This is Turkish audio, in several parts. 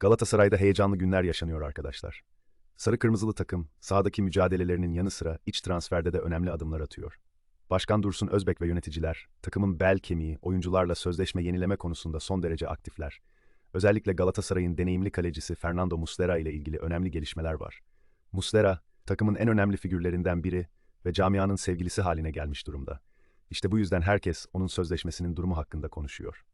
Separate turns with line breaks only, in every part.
Galatasaray'da heyecanlı günler yaşanıyor arkadaşlar. Sarı kırmızılı takım sahadaki mücadelelerinin yanı sıra iç transferde de önemli adımlar atıyor. Başkan Dursun Özbek ve yöneticiler takımın bel kemiği oyuncularla sözleşme yenileme konusunda son derece aktifler. Özellikle Galatasaray'ın deneyimli kalecisi Fernando Muslera ile ilgili önemli gelişmeler var. Muslera takımın en önemli figürlerinden biri ve camianın sevgilisi haline gelmiş durumda. İşte bu yüzden herkes onun sözleşmesinin durumu hakkında konuşuyor.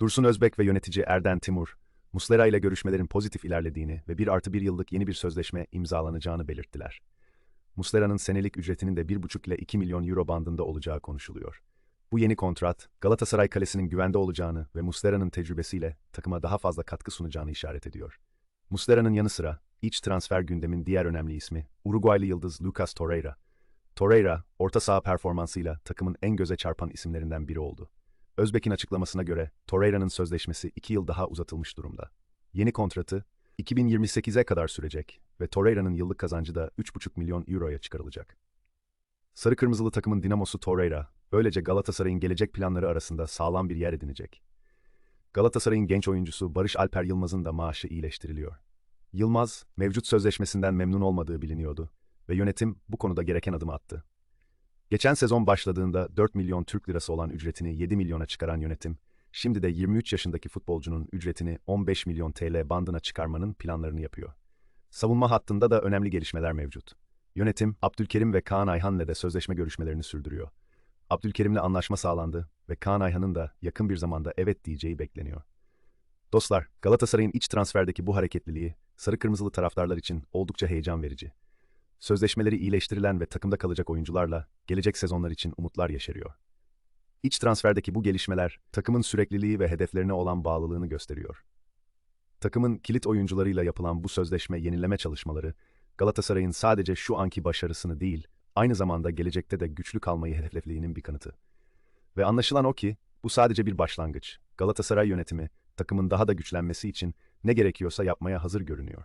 Dursun Özbek ve yönetici Erden Timur, Muslera ile görüşmelerin pozitif ilerlediğini ve 1 artı 1 yıllık yeni bir sözleşme imzalanacağını belirttiler. Muslera'nın senelik ücretinin de 1,5 ile 2 milyon euro bandında olacağı konuşuluyor. Bu yeni kontrat, Galatasaray kalesinin güvende olacağını ve Muslera'nın tecrübesiyle takıma daha fazla katkı sunacağını işaret ediyor. Muslera'nın yanı sıra, iç transfer gündemin diğer önemli ismi, Uruguaylı yıldız Lucas Torreira. Torreira, orta saha performansıyla takımın en göze çarpan isimlerinden biri oldu. Özbek'in açıklamasına göre Torreira'nın sözleşmesi 2 yıl daha uzatılmış durumda. Yeni kontratı 2028'e kadar sürecek ve Torreira'nın yıllık kazancı da 3,5 milyon euroya çıkarılacak. Sarı kırmızılı takımın dinamosu Torreira, böylece Galatasaray'ın gelecek planları arasında sağlam bir yer edinecek. Galatasaray'ın genç oyuncusu Barış Alper Yılmaz'ın da maaşı iyileştiriliyor. Yılmaz, mevcut sözleşmesinden memnun olmadığı biliniyordu ve yönetim bu konuda gereken adımı attı. Geçen sezon başladığında 4 milyon Türk lirası olan ücretini 7 milyona çıkaran yönetim, şimdi de 23 yaşındaki futbolcunun ücretini 15 milyon TL bandına çıkarmanın planlarını yapıyor. Savunma hattında da önemli gelişmeler mevcut. Yönetim, Abdülkerim ve Kaan Ayhan'la de sözleşme görüşmelerini sürdürüyor. Abdülkerim'le anlaşma sağlandı ve Kaan Ayhan'ın da yakın bir zamanda evet diyeceği bekleniyor. Dostlar, Galatasaray'ın iç transferdeki bu hareketliliği, sarı kırmızılı taraftarlar için oldukça heyecan verici. Sözleşmeleri iyileştirilen ve takımda kalacak oyuncularla gelecek sezonlar için umutlar yeşeriyor. İç transferdeki bu gelişmeler takımın sürekliliği ve hedeflerine olan bağlılığını gösteriyor. Takımın kilit oyuncularıyla yapılan bu sözleşme yenileme çalışmaları Galatasaray'ın sadece şu anki başarısını değil, aynı zamanda gelecekte de güçlü kalmayı hedeflediğinin bir kanıtı. Ve anlaşılan o ki bu sadece bir başlangıç. Galatasaray yönetimi takımın daha da güçlenmesi için ne gerekiyorsa yapmaya hazır görünüyor.